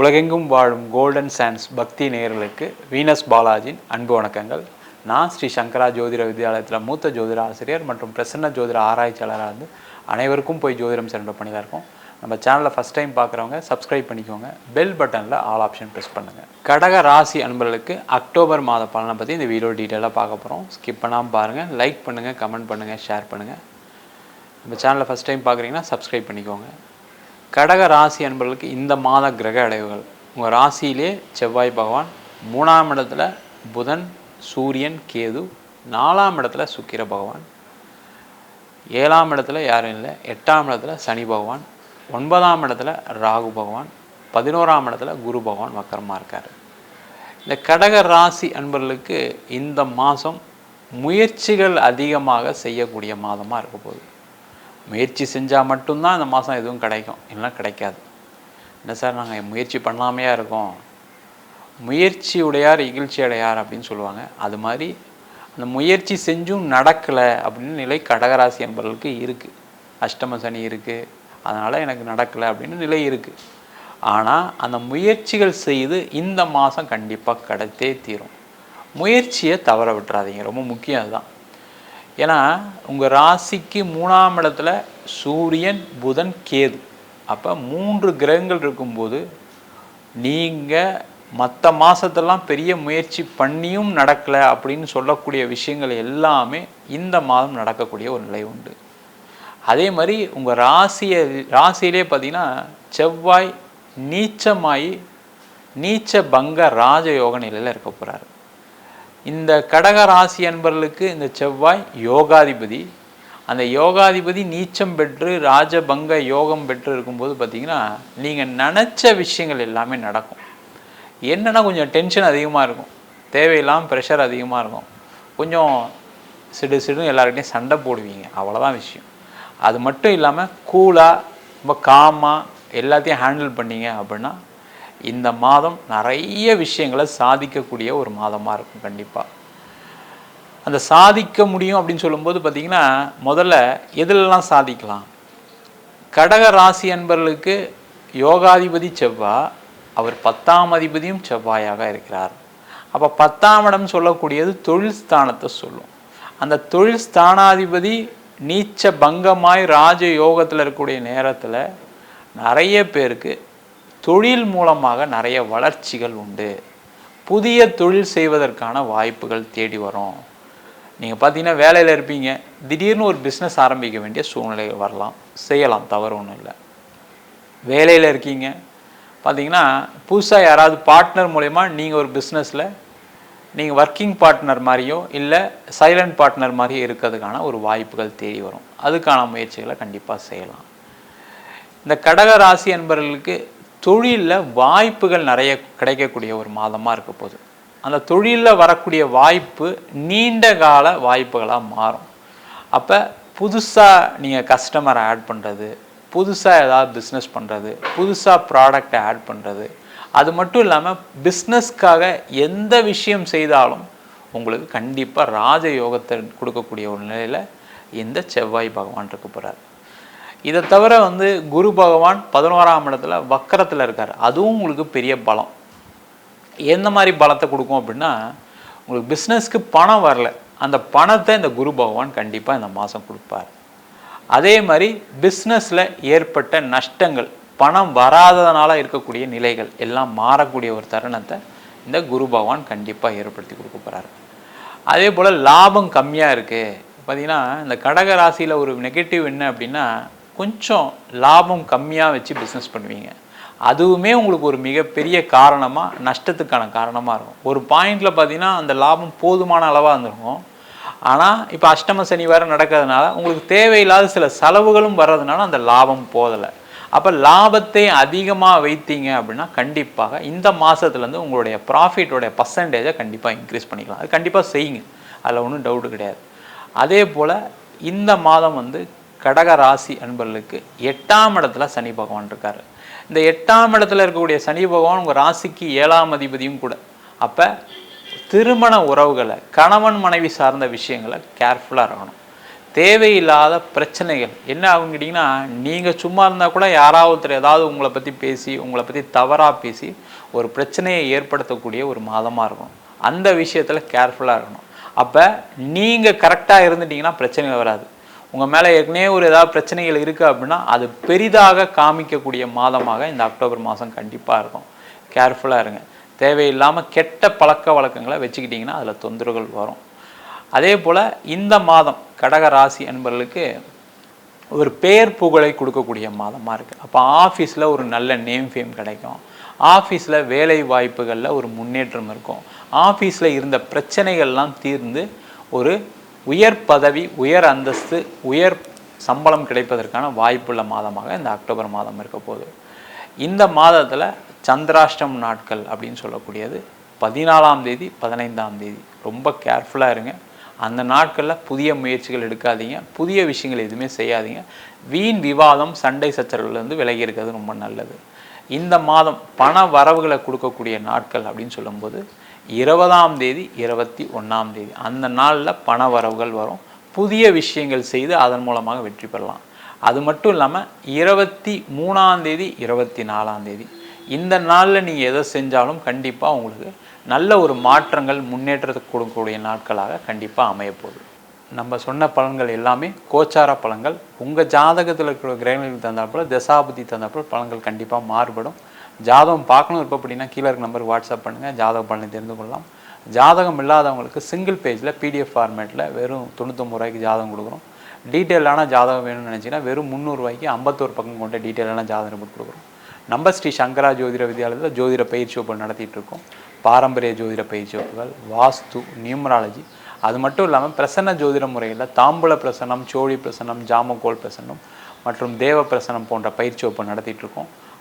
உலகெங்கும் வாழும் golden chance பக்தி நேயர்களுக்கு வீனஸ் பாலாஜின் அன்பு வணக்கங்கள். நான் ஸ்ரீ சங்கரா ஜோதிட வித்யாலயத்தில் மூத்த ஜோதிட ஆசிரியர் மற்றும் பிரசன்ன ஜோதிட ஆராய்ச்சியாளராக இருந்து அனைவருக்கும் போய் ஜோதிடம் சென்ற பண்ணி இருக்கோம். நம்ம சேனலில் ஃபஸ்ட் டைம் பார்க்குறவங்க சப்ஸ்கிரைப் பண்ணிக்கோங்க. பெல் பட்டனில் ஆல் ஆப்ஷன் ப்ரெஸ் பண்ணுங்கள் கடக ராசி அன்பர்களுக்கு அக்டோபர் மாத பலனை பற்றி இந்த வீடியோ டீட்டெயிலாக பார்க்க போகிறோம் ஸ்கிப் பண்ணாமல் பாருங்கள் லைக் பண்ணுங்கள் கமெண்ட் பண்ணுங்கள் ஷேர் பண்ணுங்கள் நம்ம சேனலில் ஃபஸ்ட் டைம் பார்க்குறீங்கன்னா சப்ஸ்கிரைப் பண்ணிக்கோங்க. கடக ராசி அன்பர்களுக்கு இந்த மாத கிரக அடைவுகள். உங்கள் ராசியிலே செவ்வாய் பகவான் மூணாம் இடத்துல புதன் சூரியன் கேது நாலாம் இடத்துல சுக்கிர பகவான். ஏழாம் இடத்துல யாரும் இல்லை. எட்டாம் இடத்துல சனி பகவான் ஒன்பதாம் இடத்துல ராகு பகவான் பதினோராம் இடத்துல குரு பகவான் வக்கரமாக இருக்கார். இந்த கடக ராசி அன்பர்களுக்கு இந்த மாதம் முயற்சிகள் அதிகமாக செய்யக்கூடிய மாதமாக இருக்க போகுது. முயற்சி செஞ்சால் மட்டும்தான் இந்த மாதம் எதுவும் கிடைக்கும். இல்லைனா கிடைக்காது. என்ன சார் நாங்கள் முயற்சி பண்ணாமையா இருக்கோம். முயற்சி உடையார் இகழ்ச்சி அடையார் அப்படின்னு சொல்லுவாங்க. அது மாதிரி அந்த முயற்சி செஞ்சும் நடக்கலை அப்படின்னு நிலை கடகராசி என்பவர்களுக்கு இருக்குது அஷ்டம சனி இருக்குது அதனால் எனக்கு நடக்கலை அப்படின்னு நிலை இருக்குது ஆனால் அந்த முயற்சிகள் செய்து இந்த மாதம் கண்டிப்பாக கிடைத்தே தீரும். முயற்சியை தவற விட்டுறாதீங்க. ரொம்ப முக்கியம் அதுதான். ஏன்னா உங்கள் ராசிக்கு மூணாம் இடத்துல சூரியன் புதன் கேது. அப்போ மூன்று கிரகங்கள் இருக்கும்போது நீங்கள் மற்ற மாதத்தெல்லாம் பெரிய முயற்சி பண்ணியும் நடக்கலை அப்படின்னு சொல்லக்கூடிய விஷயங்கள் எல்லாமே இந்த மாதம் நடக்கக்கூடிய ஒரு நிலை உண்டு. அதே மாதிரி உங்கள் ராசியை ராசியிலே பார்த்தீங்கன்னா செவ்வாய் நீச்சமாயி நீச்ச பங்க ராஜயோக நிலையில் இருக்க போகிறாரு இந்த கடக ராசி அன்பர்களுக்கு இந்த செவ்வாய் யோகாதிபதி. அந்த யோகாதிபதி நீச்சம் பெற்று ராஜபங்க யோகம் பெற்று இருக்கும்போது பார்த்தீங்கன்னா நீங்கள் நினச்ச விஷயங்கள் எல்லாமே நடக்கும். என்னென்னா கொஞ்சம் டென்ஷன் அதிகமாக இருக்கும். தேவையில்லாமல் ப்ரெஷர் அதிகமாக இருக்கும். கொஞ்சம் சிடு சிடுன்னு எல்லாருக்கிட்டையும் சண்டை போடுவீங்க. அவ்வளோதான் விஷயம். அது மட்டும் இல்லாமல் கூலாக ரொம்ப காமாக எல்லாத்தையும் ஹேண்டில் பண்ணீங்க அப்படின்னா இந்த மாதம் நிறைய விஷயங்களை சாதிக்கக்கூடிய ஒரு மாதமாக இருக்கும் கண்டிப்பாக அந்த சாதிக்க முடியும் அப்படின்னு சொல்லும்போது பார்த்திங்கன்னா முதல்ல எதிலெல்லாம் சாதிக்கலாம்? கடக ராசி அன்பர்களுக்கு யோகாதிபதி செவ்வாய் அவர் பத்தாம் அதிபதியும் செவ்வாயாக இருக்கிறார். அப்போ பத்தாம் இடம் சொல்லக்கூடியது தொழில் ஸ்தானத்தை சொல்லும். அந்த தொழில் ஸ்தானாதிபதி நீச்ச பங்கமாய் ராஜ யோகத்தில் இருக்கக்கூடிய நேரத்தில் நிறைய பேருக்கு தொழில் மூலமாக நிறைய வளர்ச்சிகள் உண்டு. புதிய தொழில் செய்வதற்கான வாய்ப்புகள் தேடி வரும். நீங்கள் பார்த்தீங்கன்னா வேலையில் இருப்பீங்க. திடீர்னு ஒரு பிஸ்னஸ் ஆரம்பிக்க வேண்டிய சூழ்நிலை வரலாம். செய்யலாம் தவறு ஒன்றும் இல்லை. வேலையில் இருக்கீங்க. பார்த்தீங்கன்னா புதுசாக யாராவது பார்ட்னர் மூலயமா நீங்கள் ஒரு பிஸ்னஸில் நீங்கள் ஒர்க்கிங் பார்ட்னர் மாதிரியோ இல்லை சைலண்ட் பார்ட்னர் மாதிரியோ இருக்கிறதுக்கான ஒரு வாய்ப்புகள் தேடி வரும். அதுக்கான முயற்சிகளை கண்டிப்பாக செய்யலாம். இந்த கடக ராசி என்பவர்களுக்கு தொழிலில் வாய்ப்புகள் நிறைய கிடைக்கக்கூடிய ஒரு மாதமாக இருக்க போகுது. அந்த தொழிலில் வரக்கூடிய வாய்ப்பு நீண்ட கால வாய்ப்புகளாக மாறும். அப்போ புதுசாக நீங்கள் கஸ்டமரை ஆட் பண்ணுறது புதுசாக ஏதாவது பிஸ்னஸ் பண்ணுறது புதுசாக ப்ராடக்டை ஆட் பண்ணுறது அது மட்டும் இல்லாமல் பிஸ்னஸ்க்காக எந்த விஷயம் செய்தாலும் உங்களுக்கு கண்டிப்பாக ராஜயோகத்தை கொடுக்கக்கூடிய ஒரு நிலையில் இந்த செவ்வாய் பகவான் இருக்க போகிறார் இதை தவிர வந்து குரு பகவான் பதினோராம் இடத்துல வக்கரத்தில் இருக்கார். அதுவும் உங்களுக்கு பெரிய பலம். எந்த மாதிரி பலத்தை கொடுக்கும் அப்படின்னா உங்களுக்கு பிஸ்னஸ்க்கு பணம் வரல. அந்த பணத்தை இந்த குரு பகவான் கண்டிப்பாக இந்த மாதம் கொடுப்பார். அதே மாதிரி பிஸ்னஸில் ஏற்பட்ட நஷ்டங்கள் பணம் வராததுனால இருக்கக்கூடிய நிலைகள் எல்லாம் மாறக்கூடிய ஒரு தருணத்தை இந்த குரு பகவான் கண்டிப்பாக ஏற்படுத்தி கொடுக்க போகிறாரு அதே போல் லாபம் கம்மியாக இருக்குது பார்த்திங்கன்னா இந்த கடக ராசியில் ஒரு நெகட்டிவ் என்ன அப்படின்னா கொஞ்சம் லாபம் கம்மியாக வச்சு பிஸ்னஸ் பண்ணுவீங்க. அதுவுமே உங்களுக்கு ஒரு மிகப்பெரிய காரணமாக நஷ்டத்துக்கான காரணமாக இருக்கும். ஒரு பாயிண்டில் பார்த்தீங்கன்னா அந்த லாபம் போதுமான அளவாக இருந்திருக்கும். ஆனால் இப்போ அஷ்டம சனி வேறு நடக்கிறதுனால உங்களுக்கு தேவையில்லாத சில செலவுகளும் வர்றதுனால அந்த லாபம் போதலை அப்போ லாபத்தை அதிகமாக வைத்தீங்க அப்படின்னா கண்டிப்பாக இந்த மாதத்துலேருந்து உங்களுடைய ப்ராஃபிட்டோடைய பர்சன்டேஜை கண்டிப்பாக இன்க்ரீஸ் பண்ணிக்கலாம். அது கண்டிப்பாக செய்யுங்க. அதில் ஒன்றும் டவுட்டு கிடையாது. அதே போல் இந்த மாதம் வந்து கடக ராசி அன்பர்களுக்கு எட்டாம் இடத்துல சனி பகவான் இருக்கார். இந்த எட்டாம் இடத்துல இருக்கக்கூடிய சனி பகவான் உங்கள் ராசிக்கு ஏழாம் அதிபதியும் கூட. அப்போ திருமண உறவுகளை கணவன் மனைவி சார்ந்த விஷயங்களை கேர்ஃபுல்லாக இருக்கணும். தேவையில்லாத பிரச்சனைகள். என்ன ஆகும் கேட்டிங்கன்னா நீங்கள் சும்மா இருந்தால் கூட யாராவது ஒருத்தர் ஏதாவது உங்களை பற்றி பேசி உங்களை பற்றி தவறாக பேசி ஒரு பிரச்சனையை ஏற்படுத்தக்கூடிய ஒரு மாதமாக இருக்கும். அந்த விஷயத்தில் கேர்ஃபுல்லாக இருக்கணும். அப்போ நீங்கள் கரெக்டாக இருந்துட்டிங்கன்னா பிரச்சனை வராது. உங்கள் மேலே ஏற்கனவே ஒரு ஏதாவது பிரச்சனைகள் இருக்குது அப்படின்னா அது பெரிதாக காமிக்கக்கூடிய மாதமாக இந்த அக்டோபர் மாதம் கண்டிப்பாக இருக்கும். கேர்ஃபுல்லாக இருங்க. தேவையில்லாமல் கெட்ட பழக்க வழக்கங்களை வச்சுக்கிட்டிங்கன்னா அதில் தொந்தரவுகள் வரும். அதே போல் இந்த மாதம் கடக ராசி என்பவர்களுக்கு ஒரு பேர் புகழை கொடுக்கக்கூடிய மாதமாக இருக்குது அப்போ ஆஃபீஸில் ஒரு நல்ல நேம் ஃபேம் கிடைக்கும். ஆஃபீஸில் வேலை வாய்ப்புகளில் ஒரு முன்னேற்றம் இருக்கும். ஆஃபீஸில் இருந்த பிரச்சனைகள்லாம் தீர்ந்து ஒரு உயர் பதவி உயர் அந்தஸ்து உயர் சம்பளம் கிடைப்பதற்கான வாய்ப்புள்ள மாதமாக இந்த அக்டோபர் மாதம் இருக்க போகுது. இந்த மாதத்தில் சந்திராஷ்டம் நாட்கள் அப்படின்னு சொல்லக்கூடியது பதினாலாம் தேதி பதினைந்தாம் தேதி. ரொம்ப கேர்ஃபுல்லாக இருங்க. அந்த நாட்களில் புதிய முயற்சிகள் எடுக்காதீங்க. புதிய விஷயங்கள் எதுவுமே செய்யாதீங்க. வீண் விவாதம் சண்டை சச்சரவுலேருந்து விலகி இருக்கிறது ரொம்ப நல்லது. இந்த மாதம் பண வரவுகளை கொடுக்கக்கூடிய நாட்கள் அப்படின்னு சொல்லும்போது இருபதாம் தேதி இருபத்தி ஒன்றாம் தேதி. அந்த நாளில் பண வரவுகள் வரும். புதிய விஷயங்கள் செய்து அதன் மூலமாக வெற்றி பெறலாம். அது மட்டும் இல்லாமல் இருபத்தி மூணாம் தேதி இருபத்தி நாலாம் தேதி. இந்த நாளில் நீங்கள் எதை செஞ்சாலும் கண்டிப்பாக உங்களுக்கு நல்ல ஒரு மாற்றங்கள் முன்னேற்றத்தை கொடுக்கக்கூடிய நாட்களாக கண்டிப்பாக அமையப்போகுது. நம்ம சொன்ன பலன்கள் எல்லாமே கோச்சார பலன்கள். உங்கள் ஜாதகத்தில் இருக்கிற கிரகங்களுக்கு தந்தாப்புல தசாபதி தந்தாப்புல பலன்கள் கண்டிப்பாக மாறுபடும். ஜாதகம் பார்க்கணும் இருப்போம் அப்படின்னா கீழே இருக்க நம்பருக்கு வாட்ஸ்அப் பண்ணுங்கள் ஜாதக பலனை தெரிந்து கொள்ளலாம். ஜாதகம் இல்லாதவங்களுக்கு சிங்கிள் பேஜில் பிடிஎஃப் ஃபார்மேட்டில் வெறும் தொண்ணூத்தொம்பது ரூபாய்க்கு ஜாதகம் கொடுக்குறோம். டீட்டெயிலான ஜாதகம் வேணும்னு நினச்சிங்கன்னா வெறும் முந்நூறுரூவாய்க்கு ஐம்பத்தோரு பக்கம் கொண்ட டீட்டெயிலான ஜாதகம் ரிப்போர்ட் கொடுக்குறோம். நம்ம ஸ்ரீ சங்கரா ஜோதிட வித்யாலயத்தில் ஜோதிட பயிற்சி வகுப்பு நடத்திட்டு இருக்கோம். பாரம்பரிய ஜோதிட பயிற்சி வகுப்புகள் வாஸ்து நியூமராலஜி. அது மட்டும் இல்லாமல் பிரசன்ன ஜோதிட முறையில் தாம்பூல பிரசனம் சோழி பிரசனம் ஜாமக்கோல் பிரசனம் மற்றும் தேவ பிரசனம் போன்ற பயிற்சி வகுப்பு நடத்திட்டு இருக்கோம்.